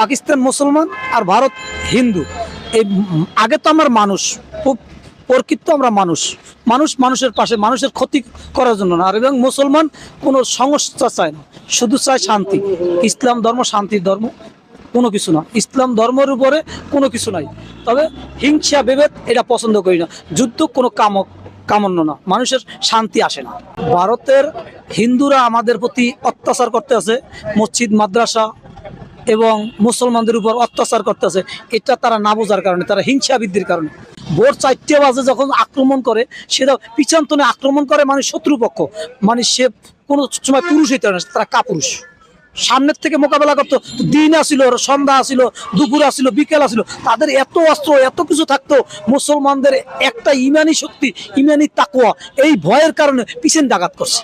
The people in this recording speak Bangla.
পাকিস্তান মুসলমান আর ভারত হিন্দু। এই আগে তো আমার মানুষ প্রকৃত আমরা মানুষ। মানুষ মানুষের পাশে, মানুষের ক্ষতি করার জন্য না। আর এবং মুসলমান কোনো সংস্থা চায় না। শুধু চায় শান্তি। ইসলাম ধর্ম শান্তির ধর্ম, কোনো কিছু না। ইসলাম ধর্মের উপরে কোনো কিছু নাই। তবে হিংসা, বিভেদ, এটা পছন্দ করি না। যুদ্ধ কোনো কাম কামন্য না। মানুষের শান্তি আসে না। ভারতের হিন্দুরা আমাদের প্রতি অত্যাচার করতে আছে। মসজিদ, মাদ্রাসা এবং মুসলমানদের উপর অত্যাচার করতেছে, এটা তারা না বোঝার কারণে, তারা হিংসা বৃদ্ধির কারণে। ভোর চারটে বাজে যখন আক্রমণ করে সেটা পিছান্তনে আক্রমণ করে মানে শত্রুপক্ষ মানে সে কোনো সময় পুরুষ হইতে না, তারা কাপুরুষ। সামনের থেকে মোকাবেলা করতো দিন আসিল, সন্ধ্যা আসিল, দুপুর আসিল, বিকেল আসিল, তাদের এত অস্ত্র, এত কিছু থাকতো, মুসলমানদের একটা ইমানি শক্তি, ইমানি তাকুয়া এই ভয়ের কারণে পিছন ডাকাত করছে।